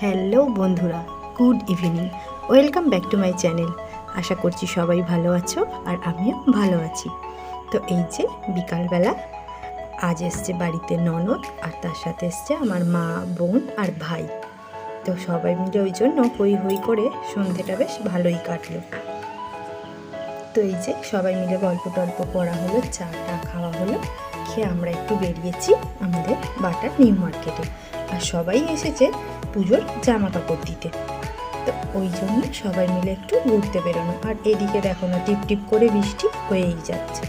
Hello বন্ধুরা, good evening. Welcome back to my channel. আশা করছি সবাই ভালো আছো আর আমিও ভালো আছি। তো এই যে বিকালবেলা, আজ এসছে বাড়িতে ননদ আর তার সাথে এসছে আমার মা, বোন আর ভাই। তো সবাই মিলে ওই জন্য হই হই করে সন্ধেটা বেশ ভালোই কাটলো। তো এই যে সবাই মিলে গল্প টল্প করা হলো, চা টা খাওয়া হলো, খেয়ে আমরা একটু বেরিয়েছি আমাদের বাটার নিউ মার্কেটে। আর সবাই এসেছে পুজোর জামা কাপড় দিতে। তো ওই জন্য সবাই মিলে একটু ঘুরতে বেরোনো। আর এদিকে দেখো না, টিপ টিপ করে বৃষ্টি হয়েই যাচ্ছে।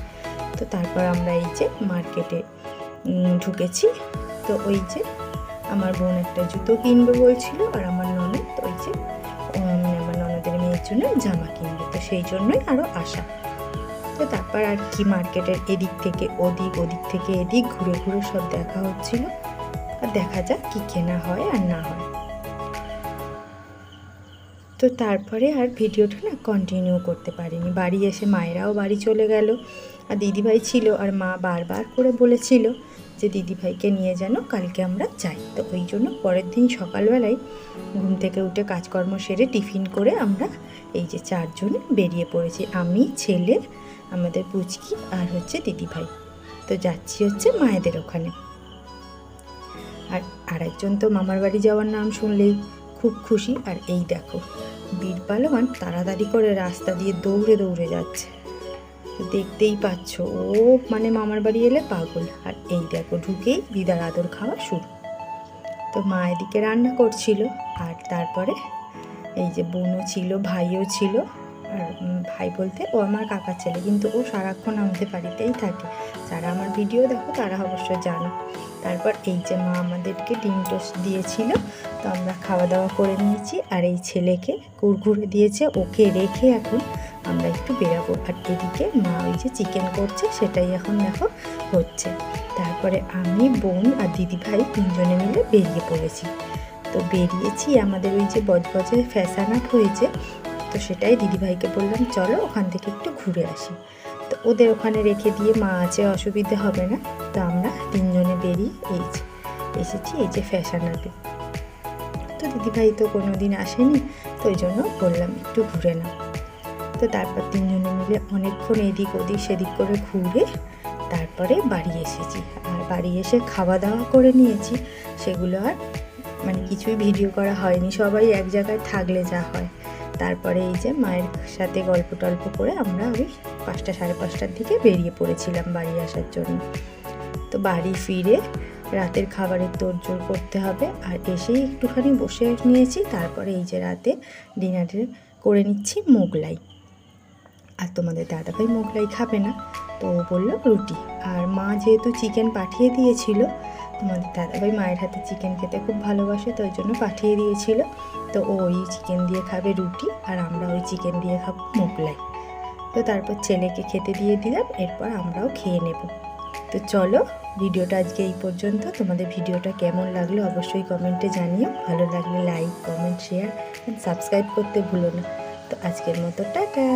তো তারপর আমরা এই যে মার্কেটে ঢুকেছি। তো ওই যে আমার বোন একটা জুতো কিনবে বলছিল, আর আমার ননদ ওই যে জন্য জামা কিনবে। তো সেই জন্যই আরও আসা। তো তারপর আর কি মার্কেটের এদিক থেকে ওদিক ওদিক থেকে এদিক, ঘুরে ঘুরে সব দেখা হচ্ছিল। আর দেখা যাক কি কেনা হয় আর না হয়। তো তারপরে আর ভিডিওটা না কন্টিনিউ করতে পারিনি। বাড়ি এসে মায়েরাও বাড়ি চলে গেল। আর দিদিভাই ছিল আর মা বারবার করে বলেছিল যে দিদিভাইকে নিয়ে যেন কালকে আমরা যাই। তো ওই জন্য পরের দিন সকালবেলায় ঘুম থেকে উঠে কাজকর্ম সেরে টিফিন করে আমরা এই যে চারজন বেরিয়ে পড়েছি। আমি, ছেলে, আমাদের পুচকি আর হচ্ছে দিদিভাই। তো যাচ্ছি হচ্ছে মায়েদের ওখানে। আর আরেকজন তো মামার বাড়ি যাওয়ার নাম শুনলেই খুব খুশি। আর এই দেখো, বীর পালোয়ান তাড়াতাড়ি করে রাস্তা দিয়ে দৌড়ে দৌড়ে যাচ্ছে। দেখতেই পাচ্ছ। ও মানে মামার বাড়ি এলে পাগল। আর এই দেখো, ঢুকেই দিদার আদর খাওয়া শুরু। তো মা এদিকে রান্না করছিল। আর তারপরে এই যে বোনও ছিল, ভাইও ছিল। আর ভাই বলতে ও আমার কাকার ছেলে, কিন্তু ও সারাক্ষণ আমাদের বাড়িতেই থাকে। যারা আমার ভিডিও দেখো তারা অবশ্য জানো। তারপর এই যে মা আমাদেরকে ডিম টোস্ট দিয়েছিল, তো আমরা খাওয়া দাওয়া করে নিয়েছি। আর এই ছেলেকে কুরকুরে দিয়েছে, ওকে রেখে এখন আমরা একটু বেরাবো। আর এদিকে মা ওই যে চিকেন করছে, সেটাই এখন দেখো হচ্ছে। তারপরে আমি, বোন আর দিদিভাই তিনজনে মিলে বেরিয়ে পড়েছি। তো বেরিয়েছি আমাদের ওই যে বজবজে ফ্যাশন আপ হয়েছে তো সেটাই দিদিভাইকে বললাম, চলো ওখান থেকে একটু ঘুরে আসি। তো ওদের ওখানে রেখে দিয়ে মা আছে, অসুবিধে হবে না। তো আমরা তিনজনে বেরিয়ে এই যে এসেছি, এই যে ফ্যাশন আপে তো দিদিভাই তো কোনো দিন আসেনি, তো ওই জন্য বললাম একটু ঘুরে নাও। তো তারপর তিনজনে মিলে অনেকক্ষণ এদিক ওদিক সেদিক করে ঘুরে তারপরে বাড়ি এসেছি। আর বাড়ি এসে খাওয়া দাওয়া করে নিয়েছি। সেগুলো আর মানে কিছুই ভিডিও করা হয়নি। সবাই এক জায়গায় থাকলে যা হয়। তারপরে এই যে মায়ের সাথে গল্প টল্প করে আমরা ওই পাঁচটা সাড়ে পাঁচটার দিকে বেরিয়ে পড়েছিলাম বাড়ি আসার জন্য। তো বাড়ি ফিরে রাতের খাবারের তোড়জোড় করতে হবে আর এসেই একটুখানি বসে নিয়েছি, তারপরে এই যে রাতে ডিনারে করে নিচ্ছি মোগলাই। আর তোমাদের দাদাভাই মোগলাই খাবে না, তো বলল রুটি। আর মা যেহেতু চিকেন পাঠিয়ে দিয়েছিল, তোমাদের দাদাভাই মায়ের হাতে চিকেন খেতে খুব ভালোবাসে, তো ওই জন্য পাঠিয়ে দিয়েছিল। তো ওই চিকেন দিয়ে খাবে রুটি আর আমরা ওই চিকেন দিয়ে খাব মোগলাই। তো তারপর ছেলেকে খেতে দিয়ে দিলাম, এরপর আমরাও খেয়ে নেব। তো চলো, ভিডিওটা আজকে এই পর্যন্ত। তোমাদের ভিডিওটা কেমন লাগল অবশ্যই কমেন্টে জানিও। ভালো লাগলে লাইক কমেন্ট শেয়ার সাবস্ক্রাইব করতে ভুলো না। তো আজকের মতো, টাটা!